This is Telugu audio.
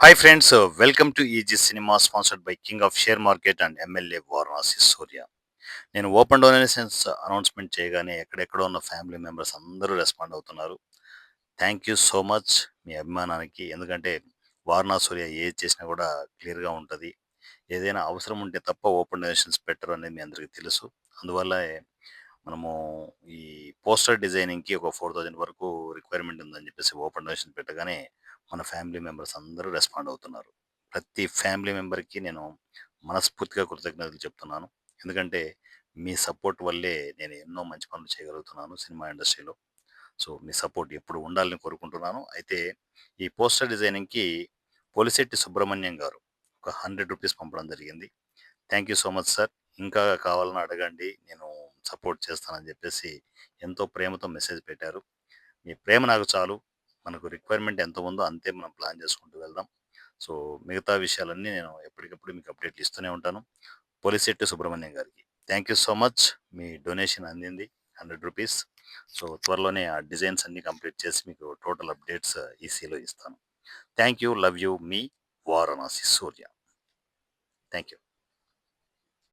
Hi friends welcome to easy cinema sponsored by king of share market and MLA Varanasi Surya నేను ఓపెన్ డొనేషన్స్ అనౌన్స్మెంట్ చేయగానే ఎక్కడెక్కడ ఉన్న ఫ్యామిలీ మెంబర్స్ అందరూ రెస్పాండ్ అవుతున్నారు. థ్యాంక్ యూ సో మచ్ మీ అభిమానానికి ఎందుకంటే వారణా సూర్య ఏది చేసినా కూడా క్లియర్గా ఉంటుంది. ఏదైనా అవసరం ఉంటే తప్ప ఓపెన్ డొనేషన్స్ పెట్టరు అనేది మీ అందరికీ తెలుసు. అందువల్ల మనము ఈ పోస్టర్ డిజైనింగ్కి ఒక ఫోర్ థౌజండ్ వరకు రిక్వైర్మెంట్ ఉందని చెప్పేసి ఓపెన్ డొనేషన్ పెట్టగానే మన ఫ్యామిలీ మెంబర్స్ అందరూ రెస్పాండ్ అవుతున్నారు. ప్రతి ఫ్యామిలీ మెంబర్కి నేను మనస్ఫూర్తిగా కృతజ్ఞతలు చెప్తున్నాను. ఎందుకంటే మీ సపోర్ట్ వల్లే నేను ఎన్నో మంచి పనులు చేయగలుగుతున్నాను సినిమా ఇండస్ట్రీలో. సో మీ సపోర్ట్ ఎప్పుడు ఉండాలని కోరుకుంటున్నాను. అయితే ఈ పోస్టర్ డిజైనింగ్కి పోలిశెట్టి సుబ్రహ్మణ్యం గారు ఒక హండ్రెడ్ రూపీస్ పంపడం జరిగింది. Thank you so much sir. ఇంకా కావాలని అడగండి. నేను సపోర్ట్ చేస్తానని చెప్పేసి ఎంతో ప్రేమతో మెసేజ్ పెట్టారు. మీ ప్రేమ నాకు చాలు. మనకు రిక్వైర్మెంట్ ఎంత ఉందో అంతే మనం ప్లాన్ చేసుకుంటూ వెళ్దాం. సో మిగతా విషయాలన్నీ నేను ఎప్పటికప్పుడు మీకు అప్డేట్లు ఇస్తూనే ఉంటాను. పోలిశెట్టి సుబ్రహ్మణ్యం గారికి. థ్యాంక్ యూ సో మచ్ మీ డొనేషన్ అందింది హండ్రెడ్ రూపీస్ సో త్వరలోనే ఆ డిజైన్స్ అన్ని కంప్లీట్ చేసి మీకు టోటల్ అప్డేట్స్ ఈసీలో ఇస్తాను. థ్యాంక్ యూ లవ్ యూ మీ వారణాసి సూర్య. Thank you